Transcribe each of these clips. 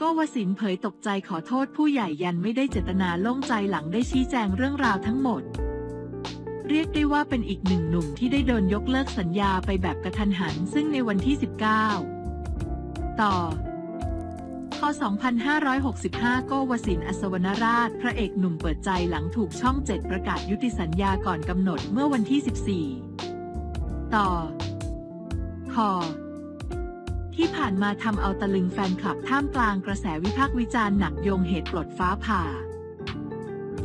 โก็วสินเผยตกใจขอโทษผู้ใหญ่ยันไม่ได้เจตนาโล่งใจหลังได้ชี้แจงเรื่องราวทั้งหมด เรียกได้ว่าเป็นอีกหนึ่งหนุ่มที่ได้โดนยกเลิกสัญญาไปแบบกระทันหัน ซึ่งในวันที่ 19 ต่อพ2565 โกวสินอัศวรราช พระเอกหนุ่มเปิดใจหลังถูกช่องเจ็ดประกาศยุติสัญญาก่อนกำหนดเมื่อวันที่ 14 ต่อคอ ที่ผ่านมาทำเอาตะลึงแฟนคลับท่ามกลางกระแสวิพากษ์วิจารณ์หนักโยงเหตุปลดฟ้าผ่า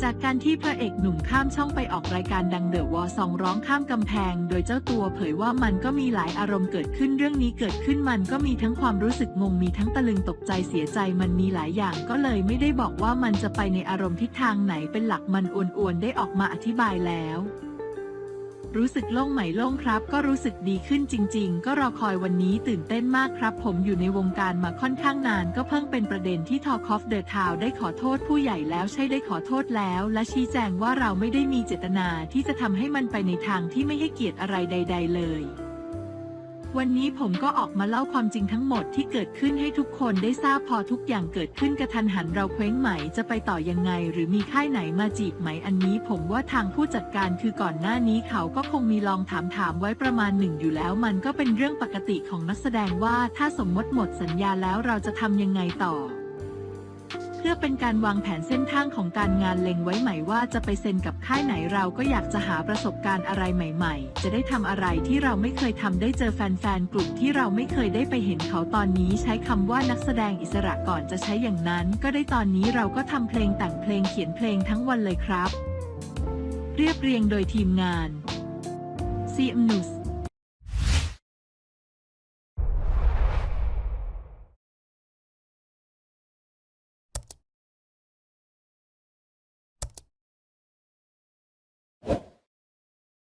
จากการที่พระเอกหนุ่มข้ามช่องไปออกรายการดังเดอะวอซองร้องข้ามกำแพง โดยเจ้าตัวเผยว่ามันก็มีหลายอารมณ์เกิดขึ้นเรื่องนี้เกิดขึ้นมันก็มีทั้งความรู้สึกงงมีทั้งตะลึงตกใจเสียใจมันมีหลายอย่างก็เลยไม่ได้บอกว่ามันจะไปในอารมณ์ทิศทางไหนเป็นหลักมันอวนๆได้ออกมาอธิบายแล้ว รู้สึกโล่งไหมโล่งครับ ก็รู้สึกดีขึ้นจริง ๆ ก็รอคอยวันนี้ตื่นเต้นมากครับ ผมอยู่ในวงการมาค่อนข้างนาน ก็เพิ่งเป็นประเด็นที่ทอคอฟเดอะทาวได้ขอโทษผู้ใหญ่แล้วใช่ได้ขอโทษแล้ว และชี้แจงว่าเราไม่ได้มีเจตนาที่จะทำให้มันไปในทางที่ไม่ให้เกียรติอะไรใด ๆ เลย วันนี้ผมก็ออกมาเล่าความจริงทั้งหมดที่เกิดขึ้นให้ทุกคนได้ทราบพอทุกอย่างเกิดขึ้นกระทันหันเราเคว้งไหมจะไปต่อยังไง หรือมีค่ายไหนมาจีบไหมอันนี้ ผมว่าทางผู้จัดการคือก่อนหน้านี้เขาก็คงมีลองถามถามไว้ประมาณหนึ่งอยู่แล้ว มันก็เป็นเรื่องปกติของนักแสดงว่าถ้าสมมติหมดสัญญาแล้วเราจะทำยังไงต่อ พื่อเป็นการวางแผนเส้นทางของการงานเล็งไว้ใหม่ว่าจะไปเซ็นกับค่ายไหนเราก็อยากจะหาประสบการณ์อะไรใหม่ ๆ จะได้ทำอะไรที่เราไม่เคยทำได้เจอแฟนๆกลุ่มที่เราไม่เคยได้ไปเห็นเขาตอนนี้ใช้คำว่านักแสดงอิสระก่อนจะใช้อย่างนั้น ก็ได้ตอนนี้เราก็ทำเพลงแต่งเพลงเขียนเพลงทั้งวันเลยครับ เรียบเรียงโดยทีมงาน CM News